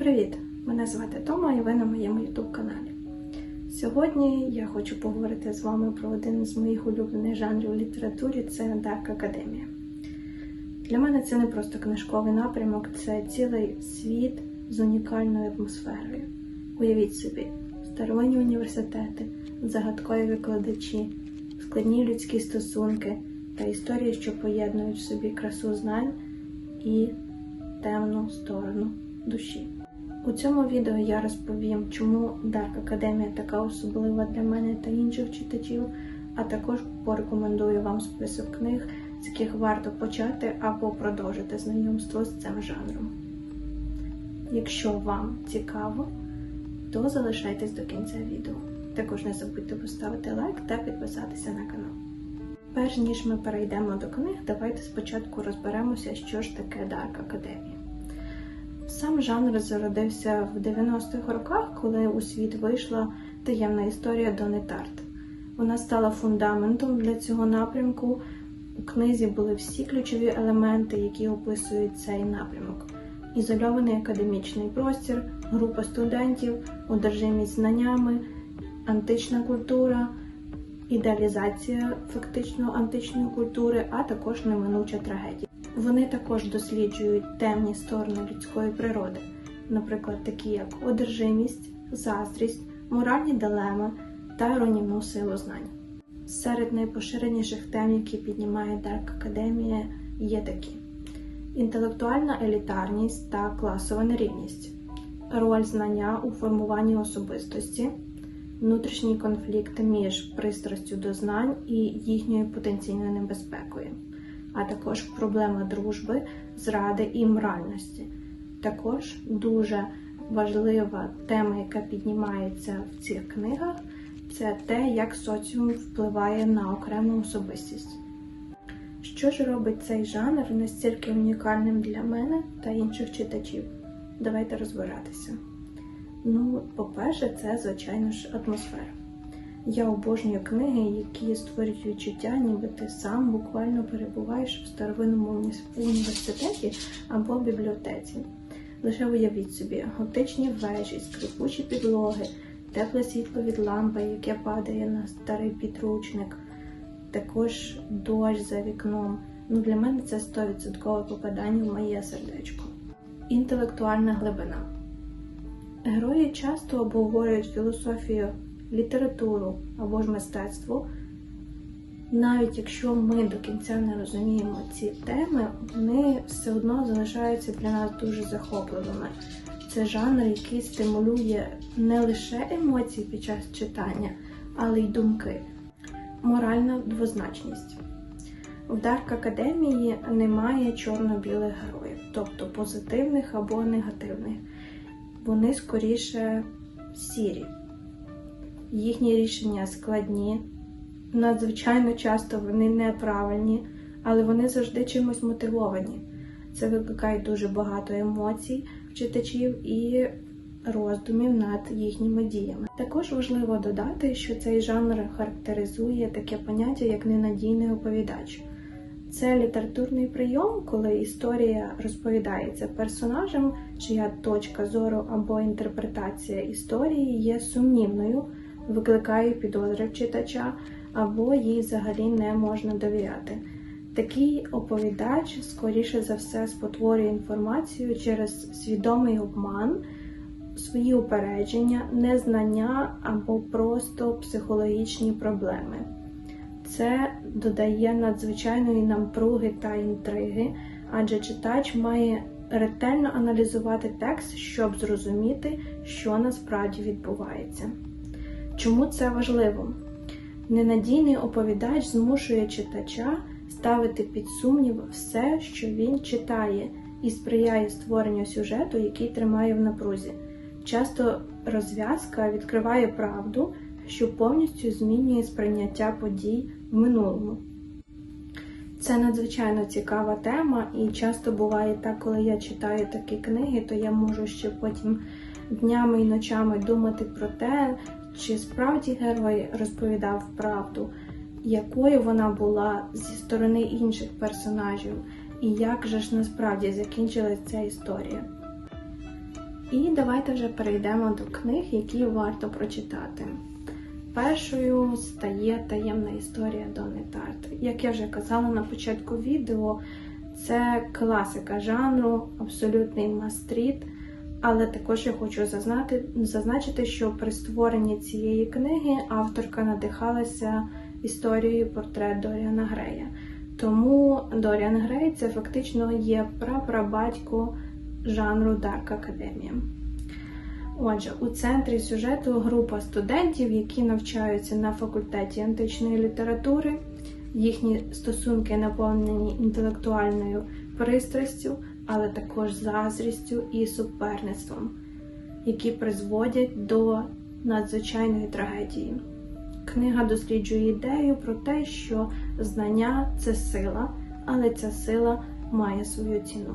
Привіт! Мене звати Тома і ви на моєму YouTube каналі. Сьогодні я хочу поговорити з вами про один з моїх улюблених жанрів у літературі це Dark Академія. Для мене це не просто книжковий напрямок, це цілий світ з унікальною атмосферою. Уявіть собі, старовинні університети, загадкові викладачі, складні людські стосунки та історії, що поєднують в собі красу знань і темну сторону душі. У цьому відео я розповім, чому Dark Академія така особлива для мене та інших читачів, а також порекомендую вам список книг, з яких варто почати або продовжити знайомство з цим жанром. Якщо вам цікаво, то залишайтесь до кінця відео. Також не забудьте поставити лайк та підписатися на канал. Перш ніж ми перейдемо до книг, давайте спочатку розберемося, що ж таке Dark Академія. Сам жанр зародився в 90-х роках, коли у світ вийшла таємна історія Дони Тарт. Вона стала фундаментом для цього напрямку. У книзі були всі ключові елементи, які описують цей напрямок: ізольований академічний простір, група студентів, одержимість знаннями, антична культура, ідеалізація фактично античної культури, а також неминуча трагедія. Вони також досліджують темні сторони людської природи, наприклад, такі як одержимість, заздрість, моральні дилеми та руйнівну силу знань. Серед найпоширеніших тем, які піднімає Дарк Академія, є такі: інтелектуальна елітарність та класова нерівність, роль знання у формуванні особистості, внутрішній конфлікт між пристрастю до знань і їхньою потенційною небезпекою а також проблема дружби, зради і моральності. Також дуже важлива тема, яка піднімається в цих книгах, це те, як соціум впливає на окрему особистість. Що ж робить цей жанр настільки унікальним для мене та інших читачів? Давайте розбиратися. Ну, по-перше, це, звичайно ж, атмосфера. Я обожнюю книги, які створюють відчуття, ніби ти сам буквально перебуваєш в старовинному університеті або бібліотеці. Лише уявіть собі, готичні вежі, скрипучі підлоги, тепле світло від лампи, яке падає на старий підручник, також дощ за вікном. Ну, Для мене це 100% попадання в моє сердечко. Інтелектуальна глибина. Герої часто обговорюють філософію літературу або ж мистецтво, навіть якщо ми до кінця не розуміємо ці теми, вони все одно залишаються для нас дуже захопливими. Це жанр, який стимулює не лише емоції під час читання, але й думки. Моральна двозначність. В Дарк Академії немає чорно-білих героїв, тобто позитивних або негативних. Вони скоріше сірі. Їхні рішення складні, надзвичайно часто вони неправильні, але вони завжди чимось мотивовані. Це викликає дуже багато емоцій читачів і роздумів над їхніми діями. Також важливо додати, що цей жанр характеризує таке поняття, як ненадійний оповідач. Це літературний прийом, коли історія розповідається персонажем, чия точка зору або інтерпретація історії є сумнівною викликає підозри в читача, або їй взагалі не можна довіряти. Такий оповідач, скоріше за все, спотворює інформацію через свідомий обман, свої упередження, незнання або просто психологічні проблеми. Це додає надзвичайної напруги та інтриги, адже читач має ретельно аналізувати текст, щоб зрозуміти, що насправді відбувається. Чому це важливо? Ненадійний оповідач змушує читача ставити під сумнів все, що він читає, і сприяє створенню сюжету, який тримає в напрузі. Часто розв'язка відкриває правду, що повністю змінює сприйняття подій в минулому. Це надзвичайно цікава тема, і часто буває так, коли я читаю такі книги, то я можу ще потім днями і ночами думати про те, чи справді герой розповідав правду, якою вона була зі сторони інших персонажів, і як же ж насправді закінчилася ця історія? І давайте вже перейдемо до книг, які варто прочитати. Першою стає таємна історія Дони Тарт. Як я вже казала на початку відео, це класика жанру, абсолютний мастріт. Але також я хочу зазначити, що при створенні цієї книги авторка надихалася історією портрет Доріана Грея. Тому Доріан Грей це фактично є прапрабатько жанру Дарк Академія. Отже, у центрі сюжету група студентів, які навчаються на факультеті античної літератури, їхні стосунки наповнені інтелектуальною пристрастю, але також зазрістю і суперництвом, які призводять до надзвичайної трагедії. Книга досліджує ідею про те, що знання це сила, але ця сила має свою ціну.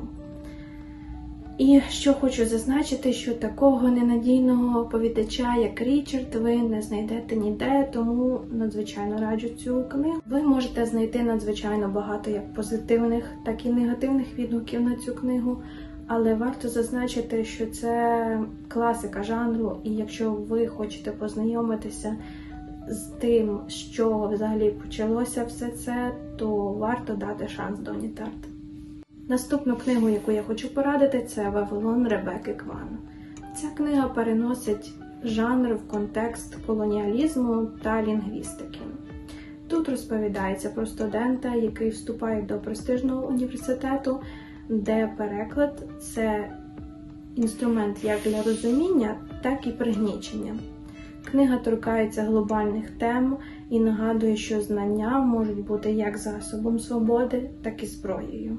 І що хочу зазначити, що такого ненадійного повідача, як Річард, ви не знайдете ніде, тому надзвичайно раджу цю книгу. Ви можете знайти надзвичайно багато як позитивних, так і негативних відгуків на цю книгу. Але варто зазначити, що це класика жанру, і якщо ви хочете познайомитися з тим, чого взагалі почалося все це, то варто дати шанс Доні Тарт. Наступну книгу, яку я хочу порадити, це Вавилон Ребекки Кван. Ця книга переносить жанр в контекст колоніалізму та лінгвістики. Тут розповідається про студента, який вступає до престижного університету, де переклад це інструмент як для розуміння, так і пригнічення. Книга торкається глобальних тем і нагадує, що знання можуть бути як засобом свободи, так і зброєю.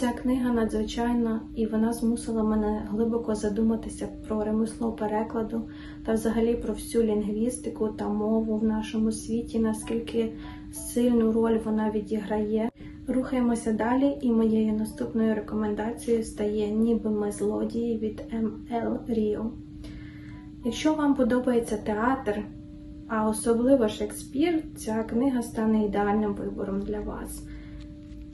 Ця книга надзвичайна, і вона змусила мене глибоко задуматися про ремесло перекладу та взагалі про всю лінгвістику та мову в нашому світі, наскільки сильну роль вона відіграє. Рухаємося далі, і моєю наступною рекомендацією стає Ніби ми злодії від М.Л. Ріо. Якщо вам подобається театр, а особливо Шекспір, ця книга стане ідеальним вибором для вас.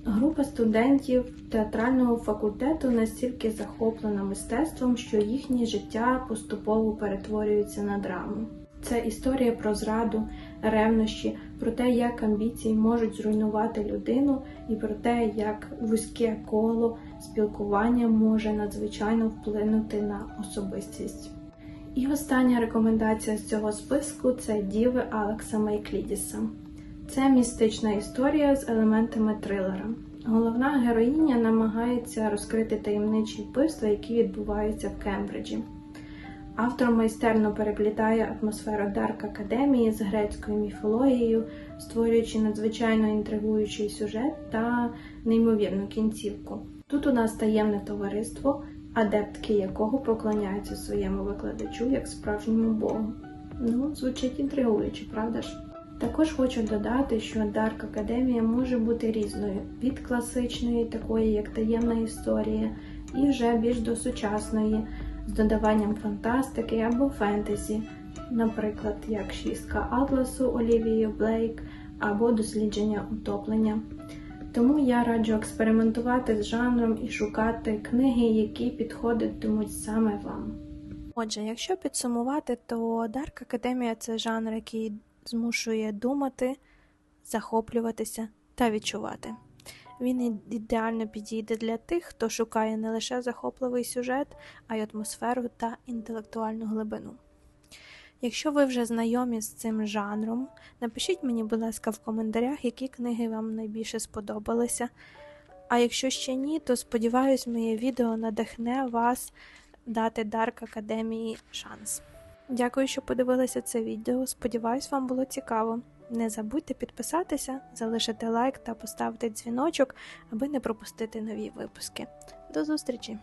Група студентів театрального факультету настільки захоплена мистецтвом, що їхнє життя поступово перетворюється на драму. Це історія про зраду, ревнощі, про те, як амбіції можуть зруйнувати людину, і про те, як вузьке коло спілкування може надзвичайно вплинути на особистість. І остання рекомендація з цього списку це Діви Алекса Майклідіса. Це містична історія з елементами трилера. Головна героїня намагається розкрити таємничі вбивства, які відбуваються в Кембриджі. Автор майстерно переплітає атмосферу Дарк Академії з грецькою міфологією, створюючи надзвичайно інтригуючий сюжет та неймовірну кінцівку. Тут у нас таємне товариство, адептки якого поклоняються своєму викладачу як справжньому богу. Ну, звучить інтригуюче, правда ж? Також хочу додати, що Дарк Академія може бути різною від класичної, такої як таємна історія, і вже більш до сучасної, з додаванням фантастики або фентезі, наприклад, як шістка Атласу Олівії Блейк або дослідження утоплення. Тому я раджу експериментувати з жанром і шукати книги, які підходитимуть саме вам. Отже, якщо підсумувати, то Дарк Академія це жанр, який змушує думати, захоплюватися та відчувати. Він ідеально підійде для тих, хто шукає не лише захопливий сюжет, а й атмосферу та інтелектуальну глибину. Якщо ви вже знайомі з цим жанром, напишіть мені, будь ласка, в коментарях, які книги вам найбільше сподобалися. А якщо ще ні, то сподіваюсь, моє відео надихне вас дати Дарк Академії шанс. Дякую, що подивилися це відео. Сподіваюсь, вам було цікаво. Не забудьте підписатися, залишити лайк та поставити дзвіночок, аби не пропустити нові випуски. До зустрічі!